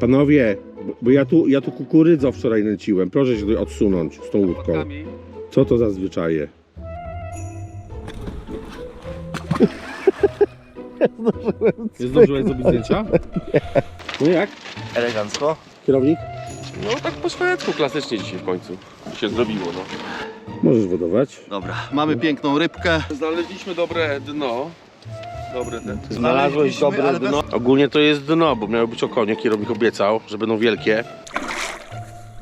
Panowie, bo, bo ja tu, ja tu kukurydzę wczoraj nęciłem. Proszę się tutaj odsunąć z tą łódką. Co to za zwyczaje? Nie zdążyłeś zrobić zdjęcia? No jak? Elegancko. Kierownik? No tak po szwedzku klasycznie dzisiaj w końcu się zrobiło, no. Możesz wodować. Dobra, mamy piękną rybkę. Znaleźliśmy dobre dno. Dobre te. Znalazłeś dobre ale dno? Ogólnie to jest dno, bo miały być okonie, kierownik obiecał, że będą wielkie.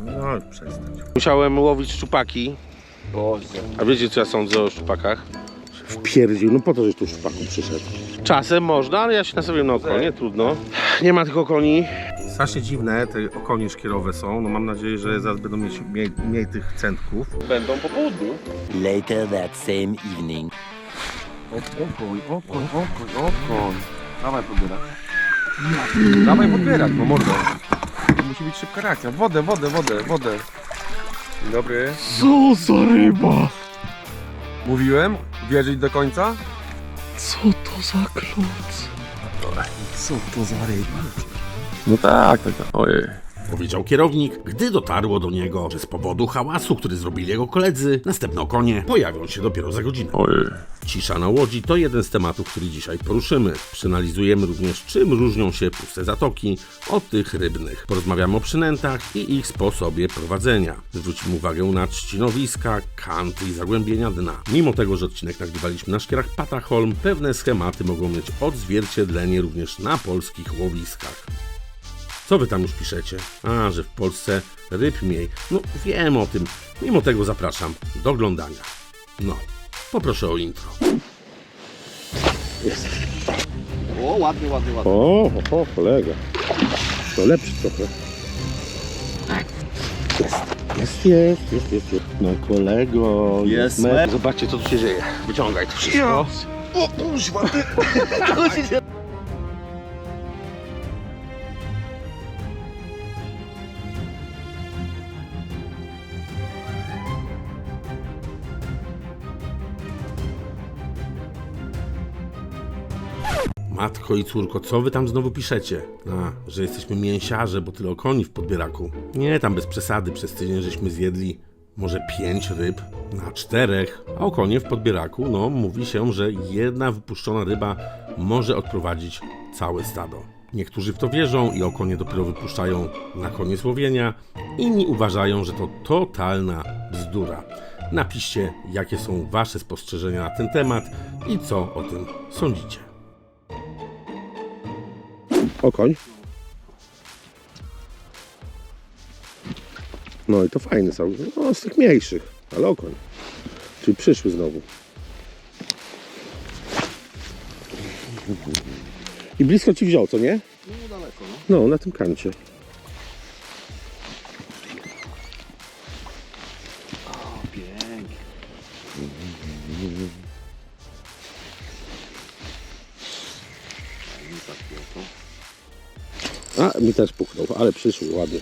No, przestań. Musiałem łowić szczupaki. Boże. A wiecie co ja sądzę o szczupakach? Wpierdził, no po to, żeś tu w szpaku przyszedł. Czasem można, ale ja się nastawiłem na okonie, trudno. Nie ma tych okoni. Strasznie dziwne te okonie szkierowe są. No mam nadzieję, że zaraz będą mieć mniej, mniej tych centków. Będą po południu. Later that same evening. Okoń, okoń, okoń, okoń. Dawaj podbierać. Dawaj podbierać, no mordo. To musi być szybka reakcja. Wodę, wodę, wodę, wodę. Dzień dobry. Co za ryba? Mówiłem? Wierzyć do końca? Co to za klucz? Co to za ryba? No tak, tak, ojej. Powiedział kierownik, gdy dotarło do niego, że z powodu hałasu, który zrobili jego koledzy, następne konie pojawią się dopiero za godzinę. Ojej. Cisza na łodzi to jeden z tematów, który dzisiaj poruszymy. Przeanalizujemy również, czym różnią się puste zatoki od tych rybnych. Porozmawiamy o przynętach i ich sposobie prowadzenia. Zwrócimy uwagę na trzcinowiska, kanty i zagłębienia dna. Mimo tego, że odcinek nagrywaliśmy na szkierach Pataholm, pewne schematy mogą mieć odzwierciedlenie również na polskich łowiskach. Co wy tam już piszecie? A, że w Polsce ryb mniej. No wiem o tym. Mimo tego zapraszam do oglądania. No, poproszę o intro. O, ładnie, ładnie, ładnie. O, o, kolega. To lepszy trochę. Jest, jest, jest, jest, jest. No kolego, Jest, me- Zobaczcie co tu się dzieje. Wyciągaj to wszystko. Matko i córko, co wy tam znowu piszecie? A, że jesteśmy mięsiarze, bo tyle okoni w podbieraku. Nie, tam bez przesady, przez tydzień żeśmy zjedli może pięć ryb na czterech, a o konie w podbieraku, no, mówi się, że jedna wypuszczona ryba może odprowadzić całe stado. Niektórzy w to wierzą i okonie dopiero wypuszczają na koniec łowienia, inni uważają, że to totalna bzdura. Napiszcie, jakie są wasze spostrzeżenia na ten temat i co o tym sądzicie. Okoń. No i to fajny są. No z tych mniejszych, ale okoń. Czyli przyszły znowu. I blisko ci wziął, co nie? No daleko, no. No, na tym kancie. Mi też puchnął, ale przyszły ładnie.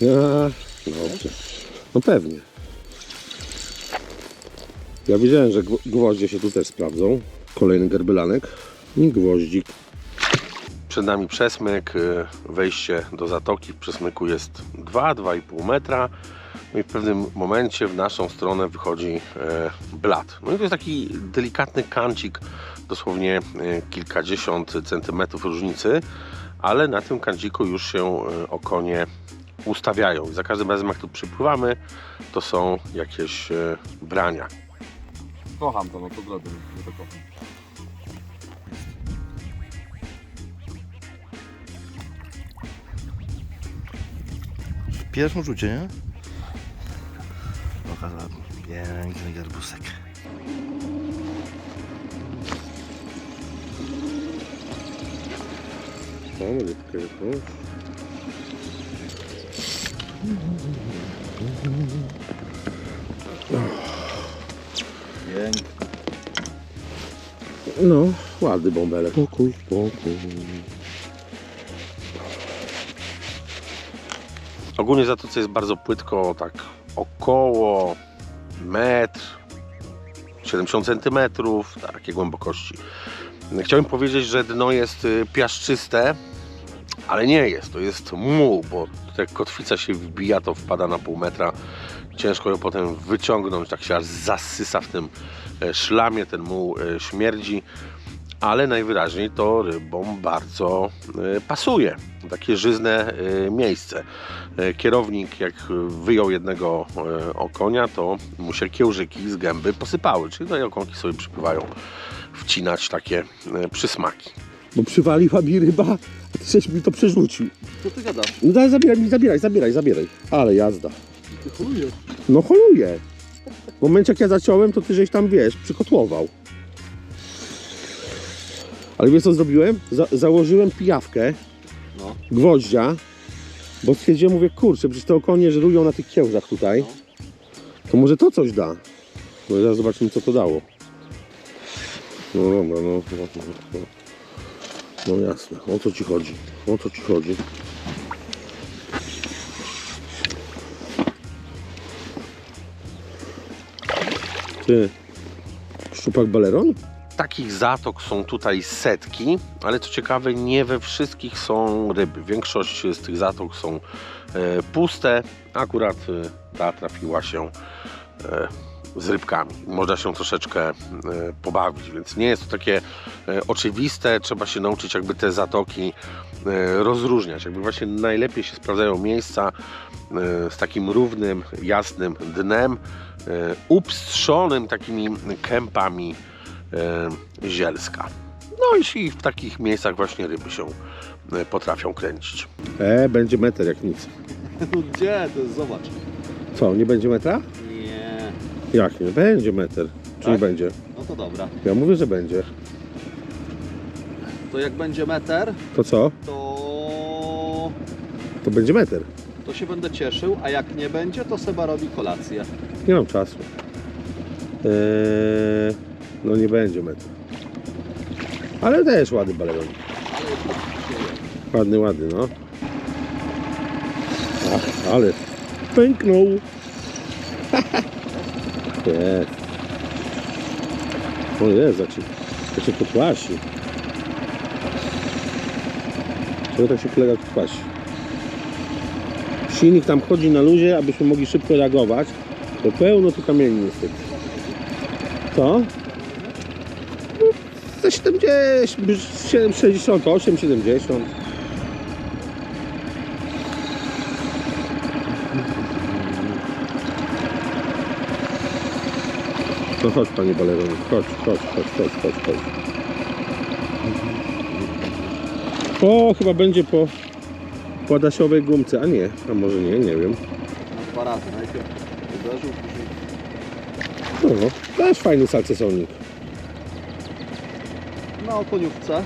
Ja, dobrze. No pewnie. Ja wiedziałem, że gwo- gwoździe się tu też sprawdzą. Kolejny gerbylanek i gwoździk. Przed nami przesmyk, y, wejście do zatoki w przesmyku jest 2-2,5 metra. No i w pewnym momencie w naszą stronę wychodzi e, blat. No i to jest taki delikatny kancik, dosłownie e, kilkadziesiąt centymetrów różnicy, ale na tym kanciku już się e, okonie ustawiają. I za każdym razem jak tu przypływamy, to są jakieś e, brania. Kocham to, no to zrobię, nie to kocham. W pierwszym rzucie, nie? Piękny garbusek. O, rybkę jakąś. Piękny. No, ładny bąbelek. Spokój, spokój. Ogólnie zatoce jest bardzo płytko, tak około metr, 70 cm, takiej głębokości. Chciałem powiedzieć, że dno jest y, piaszczyste, ale nie jest, to jest muł, bo jak kotwica się wbija, to wpada na pół metra. Ciężko ją potem wyciągnąć, tak się aż zasysa w tym e, szlamie, ten muł e, śmierdzi, ale najwyraźniej to rybom bardzo e, pasuje. Takie żyzne miejsce. Kierownik, jak wyjął jednego okonia, to mu się kiełżyki z gęby posypały, czyli i okonki sobie przypływają wcinać takie e, przysmaki. Bo przywaliła mi ryba, a ty żeś mi to przerzucił. Co ty gadasz? No daj, zabieraj mi, zabieraj, zabieraj, zabieraj. Ale jazda. Ty holujesz. No holuję. W momencie jak ja zaciąłem, to ty żeś tam, wiesz, przykotłował. Ale wiesz co zrobiłem? Za założyłem pijawkę, No. gwoździa, bo stwierdziłem, mówię, kurczę, przecież te okonie żerują na tych kiełżach tutaj. To może to coś da. No i zaraz zobaczymy, co to dało. No dobra, no, no, no, no. No jasne, o co ci chodzi? O co ci chodzi? Ty, szczupak baleron? Takich zatok są tutaj setki, ale co ciekawe, nie we wszystkich są ryby. Większość z tych zatok są e, puste. Akurat e, ta trafiła się e, z rybkami. Można się troszeczkę e, pobawić, więc nie jest to takie e, oczywiste. Trzeba się nauczyć jakby te zatoki e, rozróżniać. Jakby właśnie najlepiej się sprawdzają miejsca z takim równym, jasnym dnem, upstrzonym takimi kępami zielska. No i w takich miejscach właśnie ryby się potrafią kręcić. E, będzie meter jak nic. No gdzie? To jest, zobacz. Co, nie będzie metra? Jak nie? Będzie meter. Czy nie Tak? będzie? No to dobra. Ja mówię, że będzie. To jak będzie meter, To co? to... To będzie meter. to się będę cieszył, a jak nie będzie, to Seba robi kolację. Nie mam czasu. Eee, no nie będzie metra. Ale też ładny baleron. Ładny, ładny, no. Ach, ale pęknął. Jest. O jest, jak się, jak się potłasi. Czego tak się kolega potłasi? Silnik tam chodzi na luzie, abyśmy mogli szybko reagować. To pełno tu kamieni niestety. Co? Ze 70, 68, 70. No chodź panie baleronie, chodź, chodź, chodź, chodź, chodź, chodź. O, chyba będzie po pładasiowej gumce, a nie, a może nie, nie wiem. Na dwa razy. Najpierw uderzył, później No, też fajny salcesonik. na okoniówce.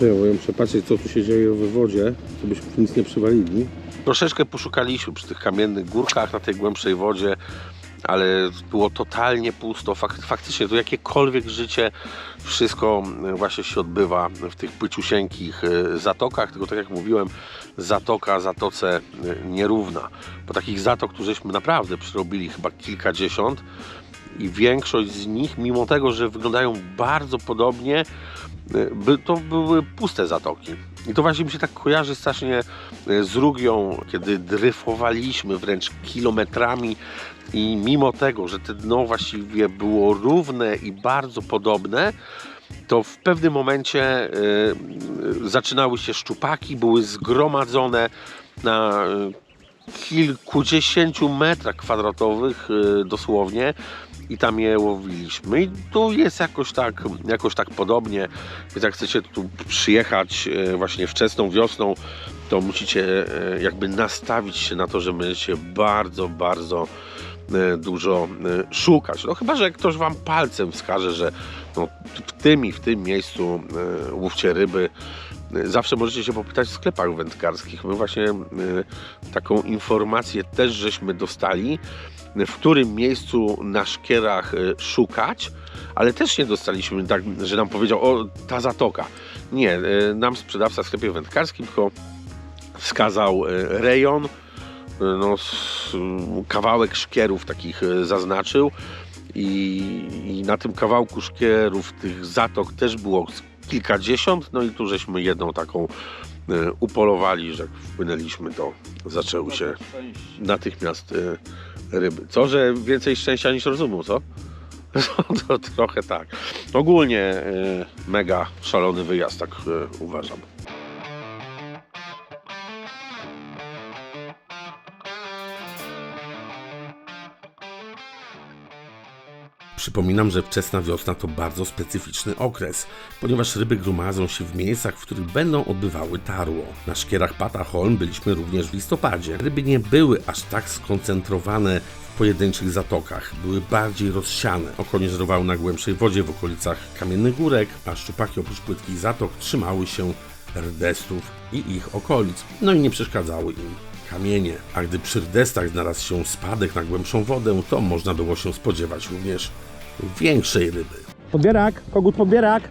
Ja muszę patrzeć, co tu się dzieje w wodzie, żebyśmy nic nie przywalili. Troszeczkę poszukaliśmy przy tych kamiennych górkach na tej głębszej wodzie, ale było totalnie pusto. Fak faktycznie to jakiekolwiek życie, wszystko e, właśnie się odbywa w tych płyciusieńkich e, zatokach, tylko tak jak mówiłem, zatoka zatoce e, nierówna. Bo takich zatok, tu żeśmy naprawdę przyrobili chyba kilkadziesiąt i większość z nich, mimo tego, że wyglądają bardzo podobnie, to były puste zatoki. I to właśnie mi się tak kojarzy strasznie e, z Rugią, kiedy dryfowaliśmy wręcz kilometrami i mimo tego, że te dno właściwie było równe i bardzo podobne, to w pewnym momencie e, zaczynały się szczupaki, były zgromadzone na e, kilkudziesięciu metrach kwadratowych e, dosłownie i tam je łowiliśmy. I tu jest jakoś tak, jakoś tak podobnie. Więc jak chcecie tu przyjechać e, właśnie wczesną wiosną, to musicie e, jakby nastawić się na to, że będziecie bardzo, bardzo e, dużo szukać. No chyba, że ktoś wam palcem wskaże, że no, w tym i w tym miejscu łówcie ryby. Zawsze możecie się popytać w sklepach wędkarskich. My właśnie taką informację też żeśmy dostali, w którym miejscu na szkierach e, szukać, ale też nie dostaliśmy tak, że nam powiedział, o ta zatoka. Nie, e, nam sprzedawca w sklepie wędkarskim tylko wskazał e, rejon, no, kawałek szkierów takich zaznaczył i, i na tym kawałku szkierów tych zatok też było kilkadziesiąt, no i tu żeśmy jedną taką upolowali, że jak wpłynęliśmy, to zaczęły się natychmiast ryby. Co, że więcej szczęścia niż rozumu, co? No, to trochę tak. Ogólnie e, mega szalony wyjazd, tak e, uważam. Przypominam, że wczesna wiosna to bardzo specyficzny okres, ponieważ ryby gromadzą się w miejscach, w których będą odbywały tarło. Na szkierach Pata Holm byliśmy również w listopadzie. Ryby nie były aż tak skoncentrowane w pojedynczych zatokach, były bardziej rozsiane. Okonie żerowały na głębszej wodzie w okolicach kamiennych górek, a szczupaki oprócz płytkich zatok trzymały się rdestów i ich okolic, no i nie przeszkadzały im kamienie. A gdy przy rdestach znalazł się spadek na głębszą wodę, to można było się spodziewać również większej ryby. Podbierak, kogut podbierak.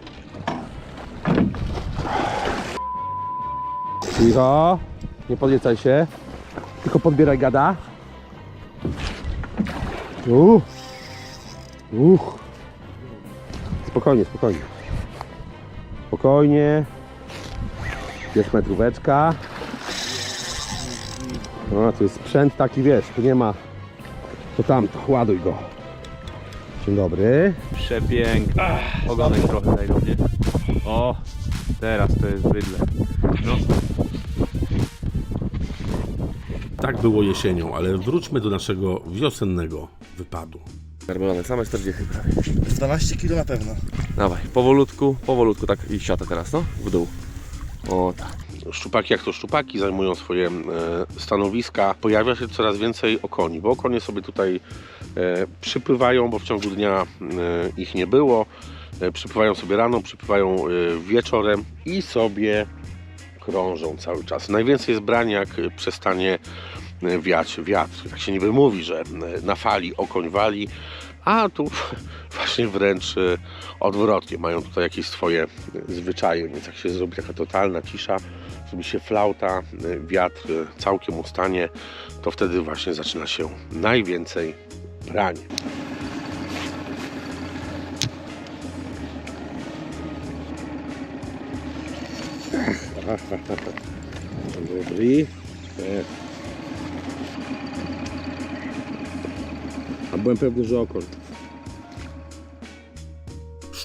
Cicho, nie podniecaj się. Tylko podbieraj gada. Uch. Uch. Spokojnie, spokojnie. Spokojnie. Jest metróweczka. No, to jest sprzęt taki, wiesz, tu nie ma to tamto, ładuj go. Dzień dobry. Przepiękny. Ogonek trochę daj do mnie. O, teraz to jest bydle. No, Tak było jesienią, ale wróćmy do naszego wiosennego wypadu. Karmelone, same 40 prawie. 12 kg na pewno. Dawaj, powolutku, powolutku, tak i siatę teraz, no, w dół. O tak. Szczupaki jak to szczupaki zajmują swoje e, stanowiska. Pojawia się coraz więcej okoni, bo okonie sobie tutaj przypływają, bo w ciągu dnia e, ich nie było. E, przypływają sobie rano, przypływają e, wieczorem i sobie krążą cały czas. Najwięcej jest brań jak e, przestanie e, wiać wiatr. Tak się niby mówi, że e, na fali okoń wali, a tu właśnie wręcz e, odwrotnie. Mają tutaj jakieś swoje e, zwyczaje, więc jak się zrobi taka totalna cisza, zrobi się flauta, e, wiatr e, całkiem ustanie, to wtedy właśnie zaczyna się najwięcej brań. Dobry. E. A byłem pewny, że okon.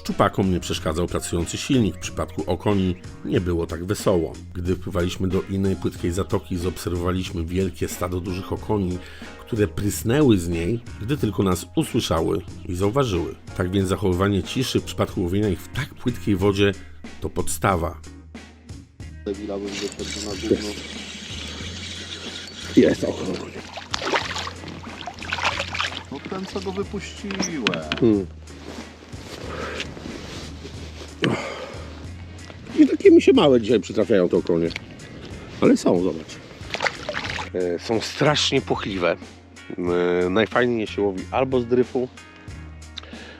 Szczupakom nie przeszkadzał pracujący silnik. W przypadku okoni nie było tak wesoło. Gdy wpływaliśmy do innej płytkiej zatoki, zaobserwowaliśmy wielkie stado dużych okoni, które prysnęły z niej, gdy tylko nas usłyszały i zauważyły. Tak więc zachowywanie ciszy w przypadku łowienia ich w tak płytkiej wodzie to podstawa. Wyszedł na gówno. Jest okon. No ten co go wypuściłem. I takie mi się małe dzisiaj przytrafiają te okonie. Ale są, zobacz. E, Są strasznie płochliwe. E, Najfajniej się łowi albo z dryfu,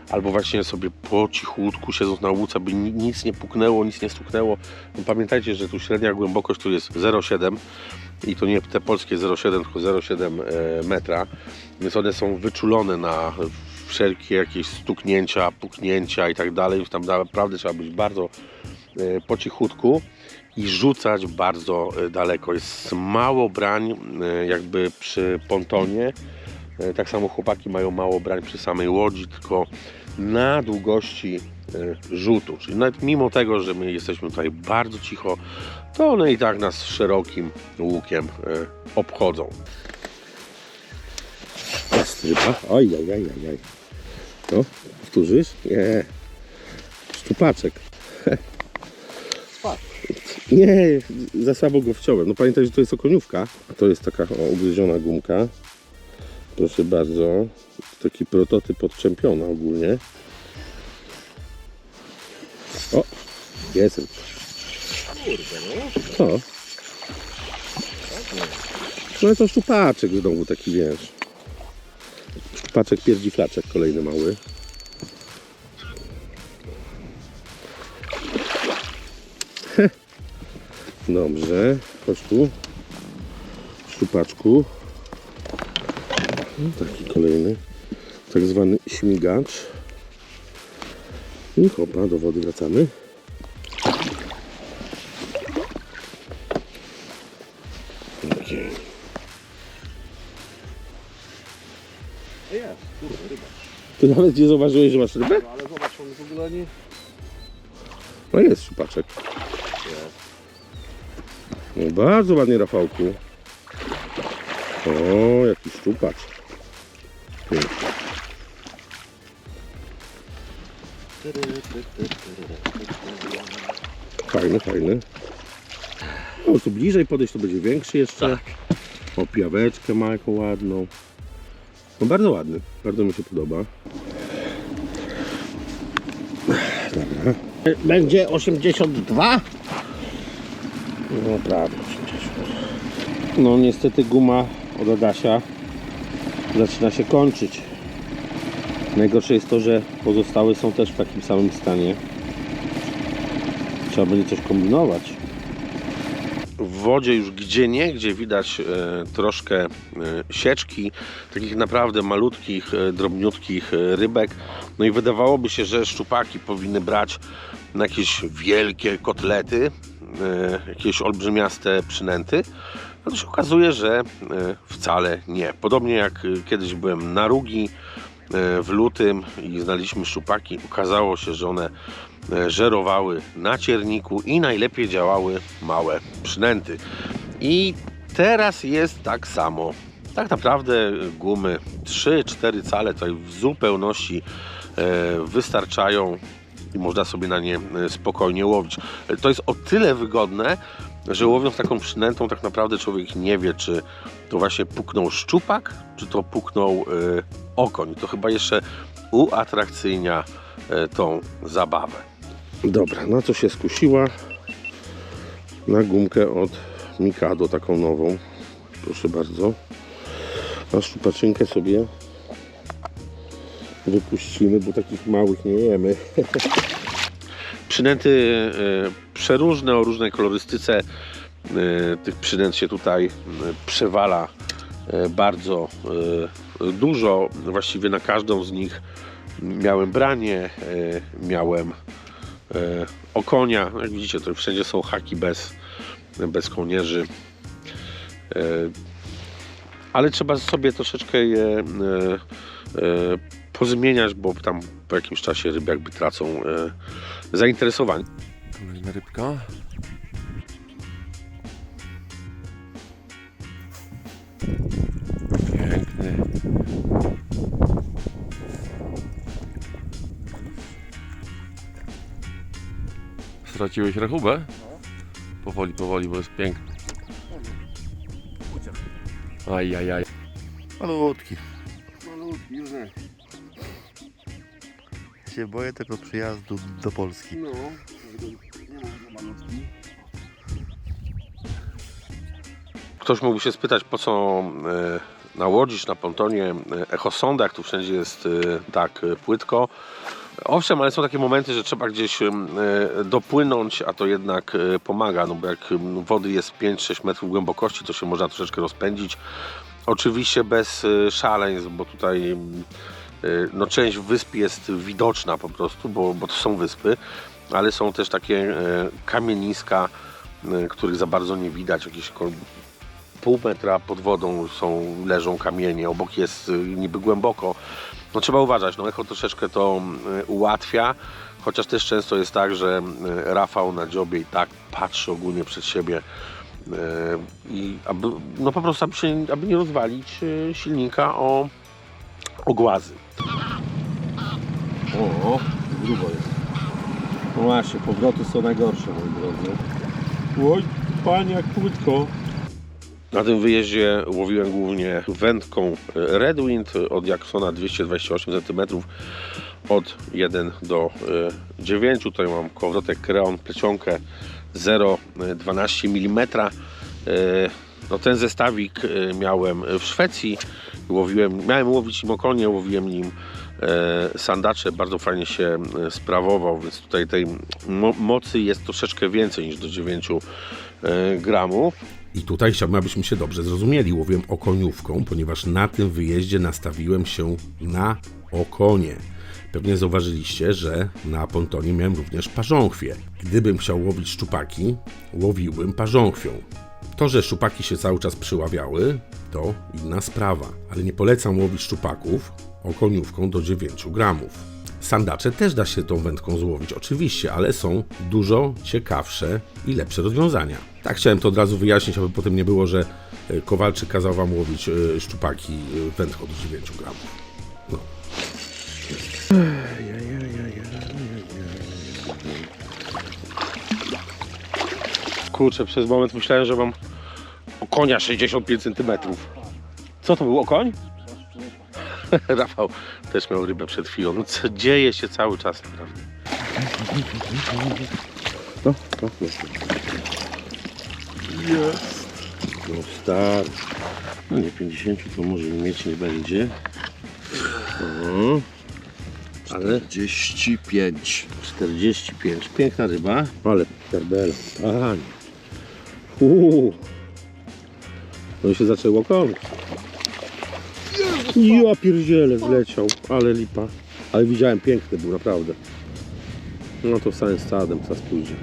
albo właśnie sobie po cichutku siedząc na łódce, by ni- nic nie puknęło, nic nie stuknęło. Pamiętajcie, że tu średnia głębokość tu jest 0,7 i to nie te polskie 0,7, tylko 0,7 e, metra, więc one są wyczulone na wszelkie jakieś stuknięcia, puknięcia i tak dalej, tam naprawdę trzeba być bardzo po cichutku i rzucać bardzo e, daleko. Jest mało brań e, jakby przy pontonie. E, Tak samo chłopaki mają mało brań przy samej łodzi, tylko na długości e, rzutu. Czyli nawet mimo tego, że my jesteśmy tutaj bardzo cicho, to one i tak nas szerokim łukiem e, obchodzą. Strypa. Oj, oj, oj, oj, oj. No, powtórzysz? Nie. Szczupaczek. Nie, za słabo go wciąłem. No pamiętaj, że to jest okoniówka. A to jest taka o, ugryziona gumka. Proszę bardzo. Taki prototyp od czempiona ogólnie. O, jest. Co? No to szczupaczek znowu taki, wiesz. Szczupaczek pierdzi flaczek, kolejny mały. Dobrze, chodź tu. Szczupaczku. Taki kolejny. tak zwany śmigacz. I hopa, do wody wracamy. Okej. Jest, kurde. Ty nawet nie zauważyłeś, że masz rybę? No ale zobacz, on w ogóle nie... No jest szczupaczek. No bardzo ładnie, Rafałku. O, jaki szczupacz. Pięknie. Fajny, fajny. O, tu bliżej podejść, to będzie większy jeszcze. O, pijaweczkę ma jaką ładną. No bardzo ładny, bardzo mi się podoba. Dobra. Będzie 82? No prawie 80. No niestety guma od Adasia zaczyna się kończyć. Najgorsze jest to, że pozostałe są też w takim samym stanie. Trzeba będzie coś kombinować. W wodzie już gdzie nie, gdzie widać e, troszkę e, sieczki, takich naprawdę malutkich, e, drobniutkich rybek. No i wydawałoby się, że szczupaki powinny brać na jakieś wielkie kotlety, jakieś olbrzymiaste przynęty. No to się okazuje, że e, wcale nie. Podobnie jak e, kiedyś byłem na Rugi e, w lutym i znaliśmy szczupaki, okazało się, że one e, żerowały na cierniku i najlepiej działały małe przynęty. I teraz jest tak samo. Tak naprawdę gumy 3-4 cale tutaj w zupełności e, wystarczają i można sobie na nie e, spokojnie łowić. E, To jest o tyle wygodne, że łowiąc taką przynętą tak naprawdę człowiek nie wie, czy to właśnie puknął szczupak, czy to puknął e, okoń. To chyba jeszcze uatrakcyjnia e, tą zabawę. Dobra, na co się skusiła? Na gumkę od Mikado, taką nową. Proszę bardzo. A szczupaczynkę sobie wypuścimy, bo takich małych nie jemy. Przynęty e, przeróżne, o różnej kolorystyce. E, Tych przynęt się tutaj przewala e, bardzo dużo. Właściwie na każdą z nich miałem branie, miałem okonia. Jak widzicie, to wszędzie są haki bez, bez kołnierzy. Ale trzeba sobie troszeczkę je pozmieniać, bo tam po jakimś czasie ryby jakby tracą e, zainteresowanie. Kolejna rybka. Piękny. Straciłeś rachubę? Powoli, powoli, bo jest piękny. Aj, aj, aj. Malutki. Malutki, już nie. Się boję tego przyjazdu do Polski. No, nie malutki. Ktoś mógłby się spytać, po co e, na łodzi czy na pontonie e, echosonda, jak tu wszędzie jest e, tak e, płytko. Owszem, ale są takie momenty, że trzeba gdzieś dopłynąć, a to jednak pomaga, no bo jak wody jest 5-6 metrów głębokości, to się można troszeczkę rozpędzić. Oczywiście bez szaleństw, bo tutaj no, część wysp jest widoczna po prostu, bo, bo to są wyspy, ale są też takie e, kamieniska, e, których za bardzo nie widać, jakieś pół metra pod wodą są, leżą kamienie, obok jest y, niby głęboko. No trzeba uważać, no echo troszeczkę to y, ułatwia, chociaż też często jest tak, że y, Rafał na dziobie i tak patrzy ogólnie przed siebie y, i aby, no po prostu aby, się, aby nie rozwalić y, silnika o, o głazy. O, grubo jest. No właśnie, powroty są najgorsze, moi drodzy. Oj, panie, jak płytko. Na tym wyjeździe łowiłem głównie wędką Redwind od Jacksona 228 cm od 1 do e, 9. Tutaj mam kołowrotek Kreon plecionkę 0,12 mm. E, No ten zestawik e, miałem w Szwecji. Łowiłem, miałem łowić nim okonie, łowiłem nim e, sandacze. Bardzo fajnie się e, sprawował, więc tutaj tej mo mocy jest troszeczkę więcej niż do 9 e, gramów. I tutaj chciałbym, abyśmy się dobrze zrozumieli. Łowiłem okoniówką, ponieważ na tym wyjeździe nastawiłem się na okonie. Pewnie zauważyliście, że na pontonie miałem również parząchwie. Gdybym chciał łowić szczupaki, łowiłbym parząchwią. To, że szczupaki się cały czas przyławiały, to inna sprawa, ale nie polecam łowić szczupaków okoniówką do 9 gramów. Sandacze też da się tą wędką złowić, oczywiście, ale są dużo ciekawsze i lepsze rozwiązania. Tak chciałem to od razu wyjaśnić, aby potem nie było, że e, Kowalczyk kazał wam łowić e, szczupaki e, wędką do 9 gramów. Kurczę, przez moment myślałem, że mam konia 65 cm. Co to był okoń? Rafał też miał rybę przed chwilą. No co dzieje się cały czas naprawdę. No, no, no. No stary. No nie 50 to może mieć nie będzie. O. Ale 45. 45. Piękna ryba. Ale perbela. Panie. Uuu. No i się zaczęło kon. Ja pierdziele zleciał. Ale lipa. Ale widziałem piękny był naprawdę. No to z całym stadem teraz pójdzie.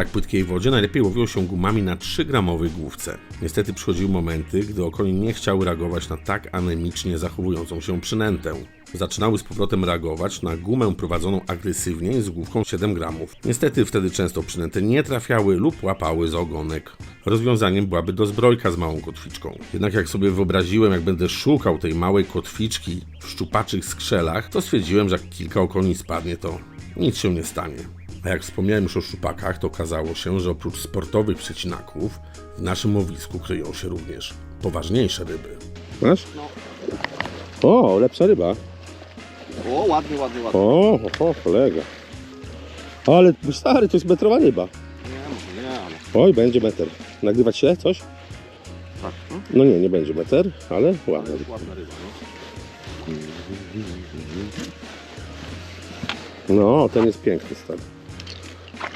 Tak płytkiej wodzie najlepiej łowiło się gumami na 3-gramowej główce. Niestety przychodziły momenty, gdy okonie nie chciały reagować na tak anemicznie zachowującą się przynętę. Zaczynały z powrotem reagować na gumę prowadzoną agresywnie z główką 7 gramów. Niestety wtedy często przynęty nie trafiały lub łapały za ogonek. Rozwiązaniem byłaby dozbrojka z małą kotwiczką. Jednak jak sobie wyobraziłem, jak będę szukał tej małej kotwiczki w szczupaczych skrzelach, to stwierdziłem, że jak kilka okoni spadnie, to nic się nie stanie. A jak wspomniałem już o szczupakach, to okazało się, że oprócz sportowych przecinaków w naszym łowisku kryją się również poważniejsze ryby. Masz? O, lepsza ryba. O, ładnie, ładnie, ładnie. O, o, kolega. Ale stary, to jest metrowa ryba. Nie, nie, ale... Oj, będzie meter. Nagrywać się coś? Tak, no. No nie, nie będzie meter, ale ładna ryba. Ładna ryba, no. No, ten jest piękny, stary.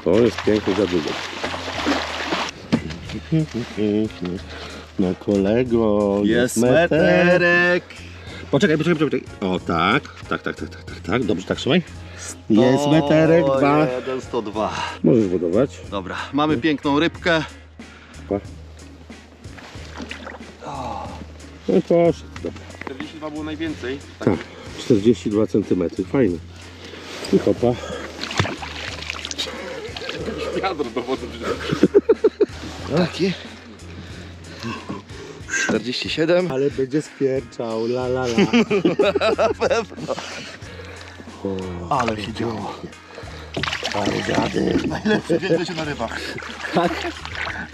To jest piękny dziadugek. No kolego, Jest meterek. Poczekaj, poczekaj, poczekaj. O tak, tak, tak, tak, tak, tak, tak. Dobrze, tak trzymaj. Jest meterek, dwa. 1, 102. Możesz wodować. Dobra, mamy piękną rybkę. No i poszedł. Dobra. 42 było najwięcej. Tak, 42 cm, fajny. I hopa. Wiadro do wody. Taki. 47. Ale będzie spierczał, la la la. Ale się działo. Ale dziady. Najlepszy wiedzę się na rybach.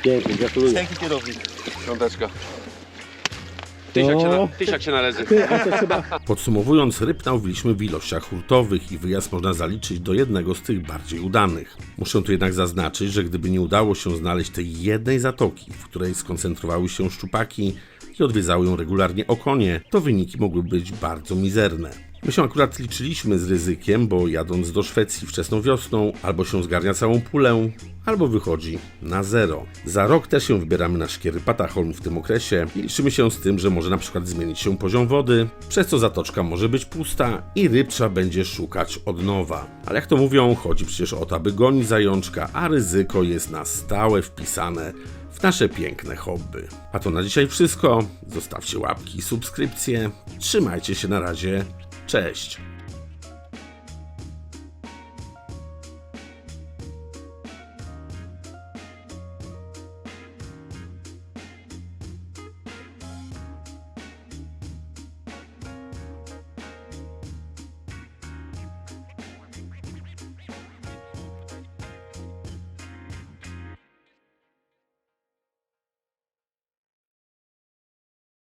Piękny, gratuluję. Dzięki kierownik. Piąteczka. Tysiak się, na, tysiak się należy. Ty, a to trzeba... Podsumowując, ryb nałowiliśmy w ilościach hurtowych i wyjazd można zaliczyć do jednego z tych bardziej udanych. Muszę tu jednak zaznaczyć, że gdyby nie udało się znaleźć tej jednej zatoki, w której skoncentrowały się szczupaki i odwiedzały ją regularnie okonie, to wyniki mogły być bardzo mizerne. My się akurat liczyliśmy z ryzykiem, bo jadąc do Szwecji wczesną wiosną, albo się zgarnia całą pulę, albo wychodzi na zero. Za rok też się wybieramy na szkiery Patachon w tym okresie i liczymy się z tym, że może na przykład zmienić się poziom wody, przez co zatoczka może być pusta i ryb trzeba będzie szukać od nowa. Ale jak to mówią, chodzi przecież o to, aby gonić zajączka, a ryzyko jest na stałe wpisane w nasze piękne hobby. A to na dzisiaj wszystko. Zostawcie łapki subskrypcje. Trzymajcie się na razie. Cześć!